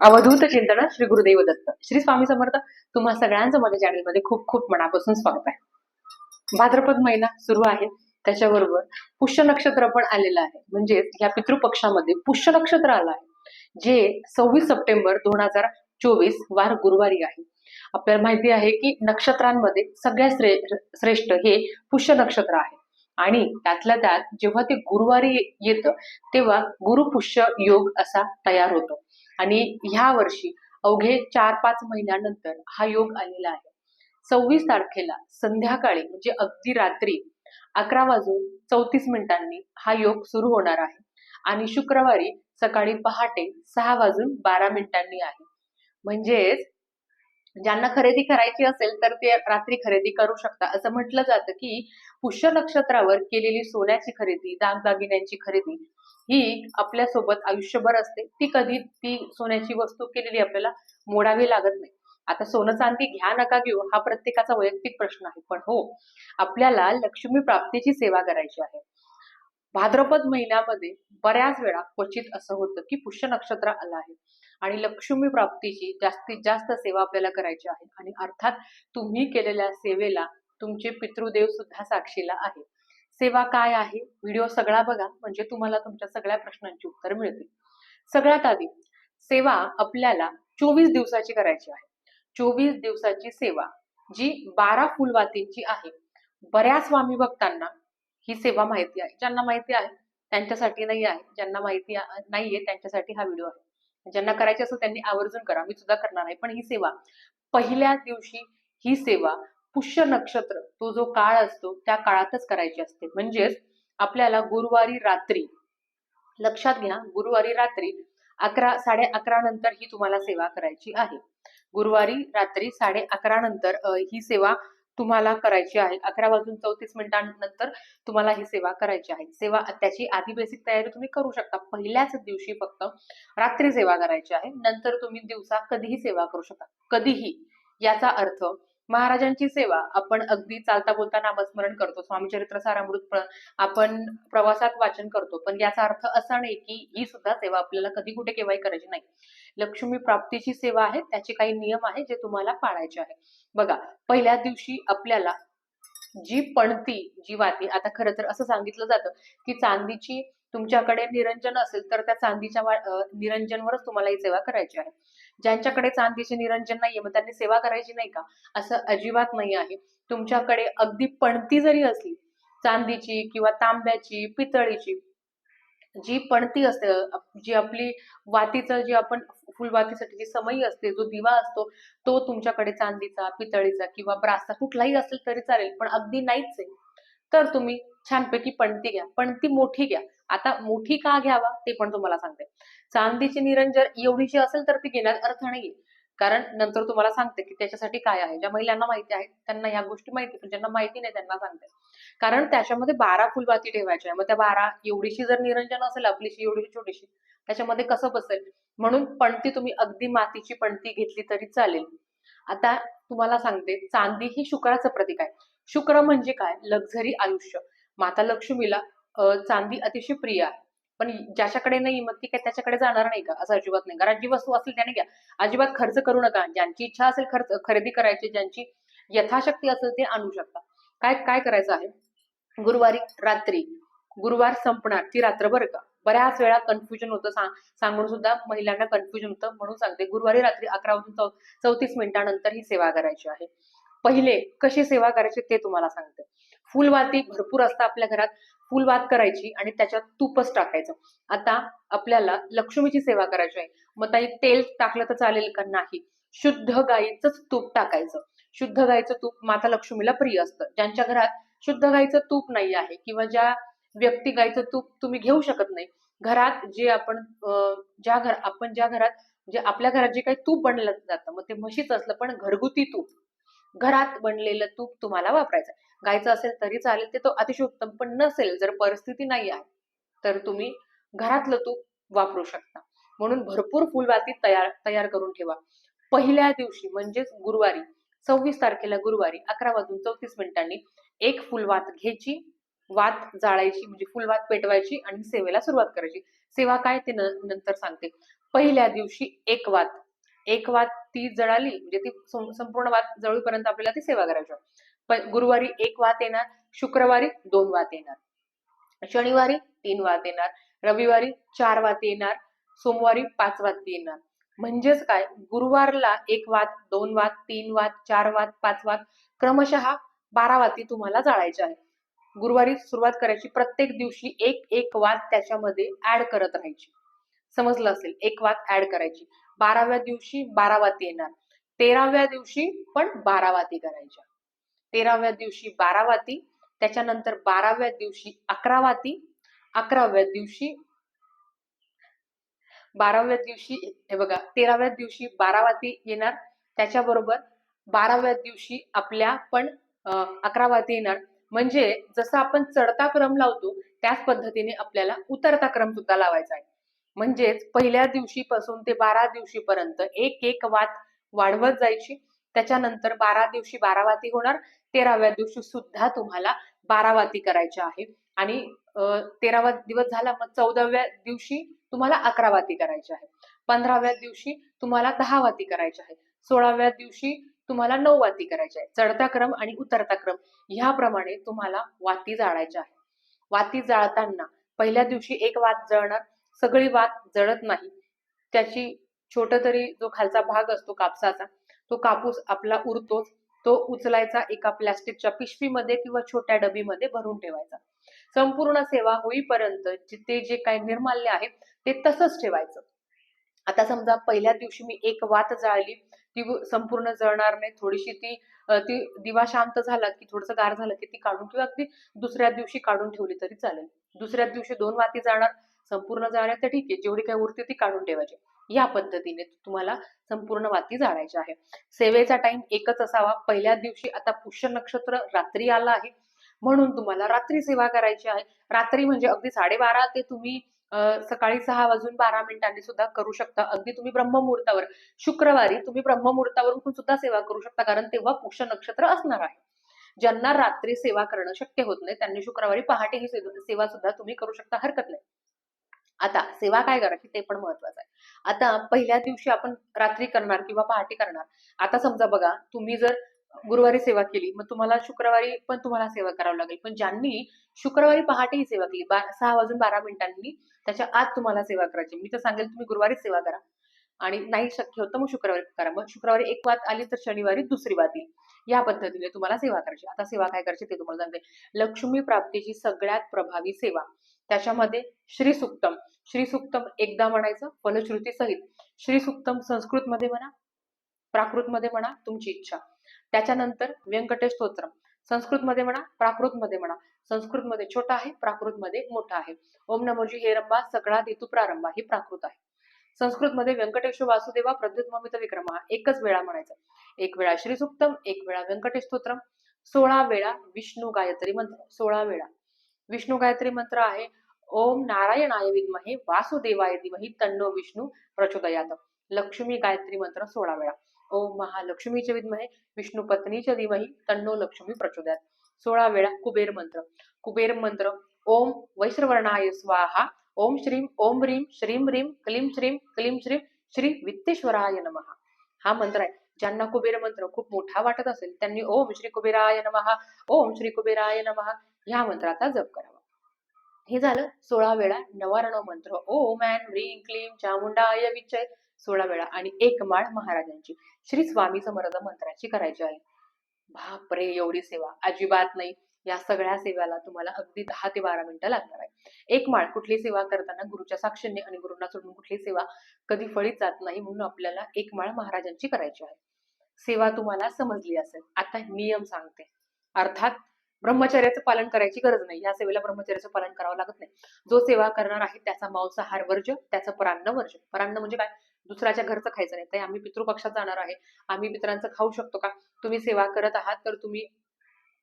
अवधूत चिंतन श्री गुरुदेव दत्त. श्री स्वामी समर्थ तुम्हा सगळ्यांचं माझ्या चॅनलमध्ये खूप खूप मनापासून स्वागत आहे. भाद्रपद महिना सुरू आहे. त्याच्याबरोबर पुष्य नक्षत्र पण आलेलं आहे. म्हणजेच या पितृपक्षामध्ये पुष्य नक्षत्र आलं आहे. जे सव्वीस सप्टेंबर दोन हजार चोवीस वार गुरुवारी आहे. आपल्याला माहिती आहे की नक्षत्रांमध्ये सगळ्यात श्रे श्रेष्ठ हे पुष्य नक्षत्र आहे. आणि त्यातल्या त्यात जेव्हा ते गुरुवारी येतं तेव्हा गुरुपुष्य योग असा तयार होतो. आणि ह्या वर्षी अवघे चार पाच महिन्यानंतर हा योग आलेला आहे. सव्वीस तारखेला संध्याकाळी म्हणजे अगदी रात्री अकरा वाजून चौतीस मिनिटांनी हा योग सुरू होणार आहे. आणि शुक्रवारी सकाळी पहाटे सहा वाजून बारा मिनिटांनी आहे. म्हणजेच ज्यांना खरेदी करायची असेल तर ते रात्री खरेदी करू शकता. असं म्हटलं जातं की पुष्य नक्षत्रावर केलेली सोन्याची खरेदी दागदागिन्यांची खरेदी ही आपल्यासोबत आयुष्यभर असते. ती कधी ती सोन्याची वस्तू केलेली आपल्याला मोडावी लागत नाही. आता सोनं चांदी घ्या नका घेऊ हा प्रत्येकाचा वैयक्तिक प्रश्न आहे. पण हो आपल्याला लक्ष्मी प्राप्तीची सेवा करायची आहे. भाद्रपद महिन्यामध्ये बऱ्याच वेळा क्वचित असं होतं की पुष्य नक्षत्र आलं आहे. आणि लक्ष्मी प्राप्तीची जास्तीत जास्त सेवा आपल्याला करायची आहे. आणि अर्थात तुम्ही केलेल्या सेवेला तुमचे पितृदेव सुद्धा साक्षीला आहे सेवा काय आहे? व्हिडिओ सगळा बघा म्हणजे तुम्हाला तुमच्या सगळ्या प्रश्नांची उत्तर मिळतील. सगळ्यात आधी सेवा आपल्याला चोवीस दिवसाची करायची आहे. चोवीस दिवसाची सेवा जी बारा फुलवातींची आहे. बऱ्याच स्वामी भक्तांना ही सेवा माहिती आहे. ज्यांना माहिती आहे त्यांच्यासाठी नाही आहे. ज्यांना माहिती नाहीये त्यांच्यासाठी हा व्हिडिओ आहे. ज्यांना करायची असेल त्यांनी आवर्जून करा. मी सुद्धा करणार आहे. पण ही सेवा पहिल्या दिवशी ही सेवा पुष्य नक्षत्र तो जो काळ असतो त्या काळातच करायची असते. म्हणजेच आपल्याला गुरुवारी रात्री लक्षात घ्या गुरुवारी रात्री अकरा साडे अकरा नंतर ही तुम्हाला सेवा करायची आहे. गुरुवारी रात्री साडे अकरा नंतर ही सेवा तुम्हाला करायची आहे. अकरा वाजून चौतीस मिनिटांनंतर तुम्हाला ही सेवा करायची आहे. सेवा त्याची आधी बेसिक तयारी तुम्ही करू शकता. पहिल्याच दिवशी फक्त रात्री सेवा करायची आहे. नंतर तुम्ही दिवसा कधीही सेवा करू शकता. कधीही. याचा अर्थ महाराजांची सेवा. आपण अगदी चालता बोलता नामस्मरण करतो. स्वामी चरित्र सारामृत आपण प्रवासात वाचन करतो. पण याचा अर्थ असा नाही की ही सुद्धा सेवा आपल्याला कधी कुठे केव्हाही करायची नाही. लक्ष्मी प्राप्तीची सेवा आहे. त्याचे काही नियम आहे जे तुम्हाला पाळायचे आहे. बघा पहिल्या दिवशी आपल्याला जी पणती जी वाती आता खरं तर असं सांगितलं जातं की चांदीची तुमच्याकडे निरंजन असेल तर त्या चांदीच्या वा- निरंजनवरच तुम्हाला ही सेवा करायची आहे. ज्यांच्याकडे चांदीचे निरंजन नाहीये मग त्यांनी सेवा करायची नाही का? असं अजिबात नाही आहे. तुमच्याकडे अगदी पणती जरी असली चांदीची किंवा तांब्याची पितळीची जी पणती असते जी आपली वातीचं जी आपण फुलवातीसाठी जी समई असते जो दिवा असतो तो तुमच्याकडे चांदीचा पितळीचा किंवा ब्रासचा कुठलाही असेल तरी चालेल पण अगदी नाहीच आहे. तर तुम्ही छानपैकी पणती घ्या. पणती मोठी घ्या. आता मोठी का घ्यावा ते पण तुम्हाला सांगते. चांदीची निरंजन एवढीशी असेल तर ती घेण्यात अर्थ नाही कारण नंतर तुम्हाला सांगते की त्याच्यासाठी काय आहे. ज्या महिलांना माहिती आहे त्यांना ह्या गोष्टी माहिती पण ज्यांना माहिती नाही त्यांना सांगते. कारण त्याच्यामध्ये बारा फुलबाती ठेवायच्या आहे मग त्या बारा एवढीशी जर निरंजन असेल आपलीशी एवढीशी छोटीशी त्याच्यामध्ये कसं बसेल? म्हणून पणती तुम्ही अगदी मातीची पणती घेतली तरी चालेल. आता तुम्हाला सांगते चांदी ही शुक्राचं प्रतीक आहे. शुक्र म्हणजे काय? लक्झरी आयुष्य. माता लक्ष्मीला चांदी अतिशय प्रिय आहे. पण ज्याच्याकडे नाही मग ती काय त्याच्याकडे जाणार नाही का? असं अजिबात नाही. घरात जी वस्तू असेल त्याने घ्या. अजिबात खर्च करू नका. ज्यांची इच्छा असेल खर्च खरेदी करायची ज्यांची यथाशक्ती असेल ते आणू शकता. काय काय करायचं आहे? गुरुवारी रात्री गुरुवार संपणार ती रात्र का? बऱ्याच वेळा कन्फ्युजन होतं. सांग सांगून सुद्धा महिलांना कन्फ्युजन होतं. म्हणून सांगते गुरुवारी रात्री अकरा वाजून चौतीस मिनिटानंतर ही सेवा करायची आहे. पहिले कशी सेवा करायची ते तुम्हाला सांगते. फुलवाती भरपूर असतं आपल्या घरात. फुलवात करायची आणि त्याच्यात तूपच टाकायचं. आता आपल्याला लक्ष्मीची सेवा करायची आहे. मग ताई तेल टाकलं तर चालेल का? नाही. शुद्ध गाईचंच तूप टाकायचं. शुद्ध गाईचं तूप माता लक्ष्मीला प्रिय असतं. ज्यांच्या घरात शुद्ध गाईचं तूप नाही आहे किंवा ज्या व्यक्ती गाईचं तूप तुम्ही घेऊ शकत नाही घरात जे आपण ज्या घर आपण ज्या घरात जे आपल्या घरात जे काही तूप बनलं जातं मग ते म्हशीचं असलं पण घरगुती तूप. घरात बनलेलं तूप तुम्हाला वापरायचं. गायचं असेल तरी चालेल ते तो अतिशय उत्तम पण नसेल जर परिस्थिती नाही आहे तर तुम्ही घरातलं तूप वापरू शकता. म्हणून भरपूर फुलवाती तयार तयार करून ठेवा. पहिल्या दिवशी म्हणजेच गुरुवारी सव्वीस तारखेला गुरुवारी अकरा वाजून चौतीस मिनिटांनी एक फुलवात घ्यायची वात जाळायची म्हणजे फुलवात पेटवायची आणि सेवेला सुरुवात करायची. सेवा काय ते न- नंतर सांगते. पहिल्या दिवशी एक वात एक वात ती जळाली म्हणजे ती संपूर्ण वात जळूपर्यंत आपल्याला ती सेवा करायची. पण गुरुवारी एक वात येणार शुक्रवारी दोन वात येणार. शनिवारी तीन वात येणार रविवारी चार वात येणार सोमवारी पाच वात येणार. म्हणजेच काय? गुरुवारला एक वात दोन वात तीन वात चार वात पाच वात क्रमशः बारा वाती तुम्हाला जाळायच्या आहेत. गुरुवारी सुरुवात करायची प्रत्येक दिवशी एक एक वात त्याच्यामध्ये ऍड करत राहायची. समजलं असेल? एक वात ऍड करायची. बाराव्या दिवशी बारावाती येणार. तेराव्या दिवशी पण बारावाती करायच्या. तेराव्या दिवशी बारावाती त्याच्यानंतर बाराव्या दिवशी अकरावाती अकराव्या दिवशी बाराव्या दिवशी हे बघा तेराव्या दिवशी बारावाती येणार. त्याच्याबरोबर बाराव्या दिवशी आपल्या पण अकरावाती येणार. म्हणजे जसं आपण चढता क्रम लावतो त्याच पद्धतीने आपल्याला उतरता क्रम सुद्धा लावायचा आहे. म्हणजेच पहिल्या दिवशीपासून ते बारा दिवशीपर्यंत एक एक वात वाढवत जायची. त्याच्यानंतर बारा दिवशी बारावाती होणार. तेराव्या दिवशी सुद्धा तुम्हाला बारा वाती करायच्या आहे. आणि तेरावा दिवस झाला मग चौदाव्या दिवशी तुम्हाला अकरा वाती करायच्या आहे. पंधराव्या दिवशी तुम्हाला दहा वाती करायच्या आहे. सोळाव्या दिवशी तुम्हाला नऊ वाती करायच्या आहे. चढता क्रम आणि उतरता क्रम ह्याप्रमाणे तुम्हाला वाती जाळायच्या आहे. वाती जाळताना पहिल्या दिवशी एक वात जळणार. सगळी वात जळत नाही. त्याची छोट तरी जो खालचा भाग असतो कापसाचा तो कापूस आपला उरतोच. तो उचलायचा एका प्लॅस्टिकच्या पिशवीमध्ये किंवा छोट्या डबीमध्ये भरून ठेवायचा. संपूर्ण सेवा होईपर्यंत जिथे जे काही निर्माल्य आहे ते तसंच ठेवायचं. आता समजा पहिल्या दिवशी मी एक वात जाळली ती संपूर्ण जळणार नाही. थोडीशी ती ती दिवा शांत झाला की थोडस गार झालं की ती काढून किंवा अगदी दुसऱ्या दिवशी काढून ठेवली तरी चालेल. दुसऱ्या दिवशी दोन वाती जाणार संपूर्ण जाळल्या तर ठीक आहे. जेवढी काही उरते ती काढून ठेवायची. या पद्धतीने तुम्हाला संपूर्ण वाती जाळायची आहे सेवेचा टाइम एकच असावा. पहिल्या दिवशी आता पुष्य नक्षत्र रात्री आला आहे. म्हणून तुम्हाला रात्री सेवा करायची आहे. रात्री म्हणजे अगदी साडेबारा ते तुम्ही अं, सकाळी सहा वाजून बारा मिनिटांनी सुद्धा करू शकता. अगदी तुम्ही ब्रह्ममुहूर्तावर शुक्रवारी तुम्ही ब्रह्ममुहूर्तावरून उठून सुद्धा सेवा करू शकता. कारण तेव्हा पुष्य नक्षत्र असणार आहे. ज्यांना रात्री सेवा करणं शक्य होत नाही त्यांनी शुक्रवारी पहाटे ही सेवा सुद्धा तुम्ही करू शकता. हरकत नाही. आता सेवा काय करायची ते पण महत्वाचं आहे. आता पहिल्या दिवशी आपण रात्री करणार किंवा पहाटे करणार. आता समजा बघा तुम्ही जर गुरुवारी सेवा केली मग तुम्हाला शुक्रवारी पण तुम्हाला सेवा करावी लागेल. पण ज्यांनी शुक्रवारी पहाटे ही सेवा केली सहा वाजून बारा मिनिटांनी त्याच्या आत तुम्हाला सेवा करायची. मी तर सांगेल तुम्ही गुरुवारी सेवा करा. आणि नाही शक्य होतं मग शुक्रवारी करा. मग शुक्रवारी एक वात आली तर शनिवारी दुसरी वात येईल. या पद्धतीने तुम्हाला सेवा करायची. आता सेवा काय करायची ते तुम्हाला सांगते. लक्ष्मी प्राप्तीची सगळ्यात प्रभावी सेवा. त्याच्यामध्ये श्री सुक्तम श्री सुक्तम एकदा म्हणायचं फलश्रुती सहित. श्री सुक्तम संस्कृत मध्ये म्हणा प्राकृत मध्ये म्हणा तुमची इच्छा. त्याच्यानंतर व्यंकटेश स्तोत्रम संस्कृत मध्ये म्हणा प्राकृत मध्ये म्हणा. संस्कृत मध्ये छोटा आहे प्राकृत मध्ये मोठा आहे. ओम नमोजी हे रंबा सगळा ऋतू प्रारंभा हे प्राकृत आहे. संस्कृत मध्ये व्यंकटेश वासुदेवा प्रद्युत ममित विक्रम हा एकच वेळा म्हणायचा. एक वेळा श्री सुक्तम एक वेळा व्यंकटेश स्तोत्रम सोळा वेळा विष्णू गायत्री मंत्र सोळा वेळा. विष्णू गायत्री मंत्र आहे. ओम नारायणाय विद्महे वासुदेवाय धीमहि तन्नो विष्णू प्रचोदयात. लक्ष्मी गायत्री मंत्र सोळा वेळा. ओम महालक्ष्मीचे विद्महे विष्णू पत्नीच्या धीमहि तन्नो लक्ष्मी प्रचोदयात. सोळा वेळा कुबेर मंत्र. कुबेर मंत्र ओम वैश्रवर्णाय स्वाहा. ओम श्रीम ओम ह्रीम श्रीम ह्रीम क्लीम श्रीम क्लीम श्रीम श्री वित्तेश्वराय नमः. हा मंत्र आहे. ज्यांना कुबेर मंत्र खूप मोठा वाटत असेल त्यांनी ओम श्री कुबेराय नमहा ओम श्री कुबेराय नमहा ह्या मंत्राचा जप करावा. हे झालं सोळा वेळा नवारणव मंत्र ओम अँड ह्रीं क्लीम चामुंडाय विचय सोळा वेळा आणि एक माळ महाराजांची श्री स्वामी समर्थ मंत्राची करायची आहे. बापरे एवढी सेवा अजिबात नाही. या सगळ्या सेवेला तुम्हाला अगदी दहा ते बारा मिनिटं लागणार आहे एक माळ कुठली सेवा करताना गुरुच्या साक्षीने आणि गुरुंना सोडून कुठली सेवा कधी फळीत जात नाही म्हणून आपल्याला एक माळ महाराजांची करायची आहे. सेवा तुम्हाला समजली असेल. आता नियम सांगते. अर्थात ब्रह्मचर्याचं पालन करायची गरज नाही. या सेवेला ब्रह्मचर्याचं पालन करावं लागत नाही. जो सेवा करणार आहे त्याचा मांसाहार वर्ज त्याचं परान्न वर्ज परान्न म्हणजे काय? दुसऱ्याच्या घरचं खायचं नाही. तर आम्ही पितृपक्षात जाणार आहे. आम्ही पितरांचं खाऊ शकतो का? तुम्ही सेवा करत आहात तर तुम्ही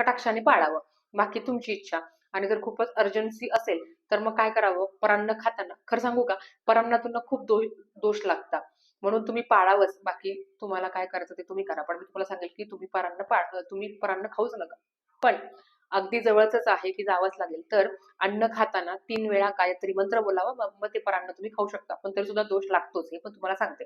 कटाक्षाने पाळावं. बाकी तुमची इच्छा. आणि जर खूपच अर्जन्सी असेल तर मग काय करावं? परान्न खाताना. खरं सांगू का? परान्नातून खूप दोष दोष लागतात. म्हणून तुम्ही पाळावंच. बाकी तुम्हाला काय करायचं ते तुम्ही करा. पण मी तुम्हाला सांगेल की तुम्ही परान्न पाळ तुम्ही परान्न खाऊच नका. पण अगदी जवळच आहे की जावंच लागेल. तर अन्न खाताना तीन वेळा काहीतरी मंत्र बोलावा. मग मग ते परान्न तुम्ही खाऊ शकता. पण तरी सुद्धा दोष लागतोच हे पण तुम्हाला सांगते.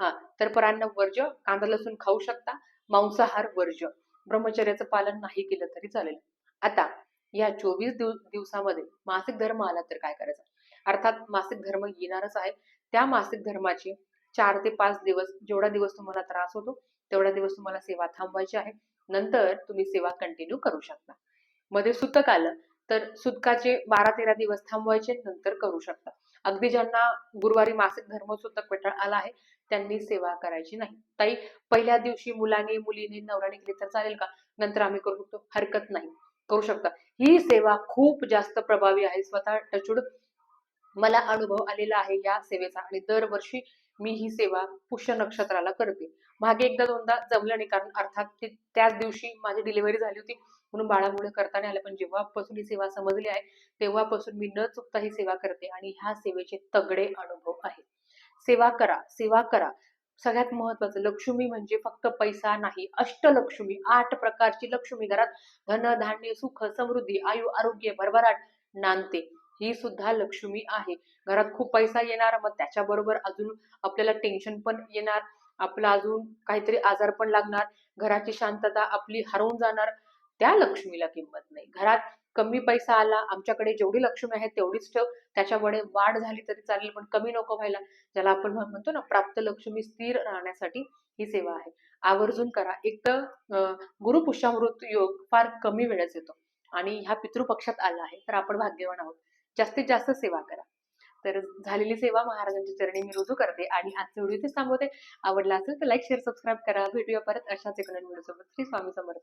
हा. तर परान्न वर्ज कांदा लसूण खाऊ शकता. मांसाहार वर्ज ब्रह्मचर्याचं पालन नाही केलं तरी चालेल. आता या चोवीस दिव दिवसामध्ये मासिक धर्म आला तर काय करायचं? अर्थात मासिक धर्म येणारच आहे. त्या मासिक धर्माची चार ते पाच दिवस जेवढा दिवस तुम्हाला त्रास होतो तेवढा दिवस तुम्हाला सेवा थांबवायची आहे. नंतर तुम्ही सेवा कंटिन्यू करू शकता. मध्ये सुतक आलं तर सुतकाचे बारा तेरा दिवस थांबवायचे नंतर करू शकता. अगदी ज्यांना गुरुवारी मासिक धर्मसूतक पेटाळ आला आहे त्यांनी सेवा करायची नाही. ताई पहिल्या दिवशी मुलाने मुलीने नवऱ्याने केली तर चालेल का? नंतर आम्ही करू शकतो हरकत नाही. करू शकता. ही सेवा खूप जास्त प्रभावी आहे. स्वतः टचूड मला अनुभव आलेला आहे या सेवेचा आणि दरवर्षी मी ही सेवा पुष्य नक्षत्राला करते. मागे एकदा दोनदा जमलं नाही कारण अर्थात त्याच दिवशी माझी डिलिव्हरी झाली होती. म्हणून बाळामुळे करता नाही आलं. पण जेव्हापासून ही सेवा समजली आहे तेव्हापासून मी न चुकता ही सेवा करते आणि ह्या सेवेचे तगडे अनुभव आहेत. सेवा करा सेवा करा. सगळ्यात महत्वाचं लक्ष्मी म्हणजे फक्त पैसा नाही अष्टलक्ष्मी. आठ प्रकारची लक्ष्मी घरात. धन धान्य सुख समृद्धी आयु आरोग्य भरभराट नांदते. ही सुद्धा लक्ष्मी आहे. घरात खूप पैसा येणार मग त्याच्याबरोबर अजून आपल्याला टेन्शन पण येणार. आपला अजून काहीतरी आजार पण लागणार. घराची शांतता आपली हरवून जाणार. त्या लक्ष्मीला किंमत नाही. घरात कमी पैसा आला आमच्याकडे जेवढी लक्ष्मी आहे तेवढीच ठेव त्याच्यामुळे वाढ झाली तरी चालेल पण कमी नको व्हायला. ज्याला आपण म्हणतो ना प्राप्त लक्ष्मी स्थिर राहण्यासाठी ही सेवा आहे. आवर्जून करा. एक तर गुरु गुरुपुष्यामृत योग फार कमी वेळेस येतो आणि ह्या पितृपक्षात आला आहे तर आपण भाग्यवान आहोत. जास्तीत जास्त सेवा करा. तर झालेली सेवा महाराजांच्या चरणी मी रुजू करते आणि आजचा व्हिडिओ इथेच थांबवते. आवडला असेल तर लाईक शेअर सबस्क्राईब करा. भेटूया परत अशाच एक नवीन व्हिडिओ सोबत श्री स्वामी समर्थ.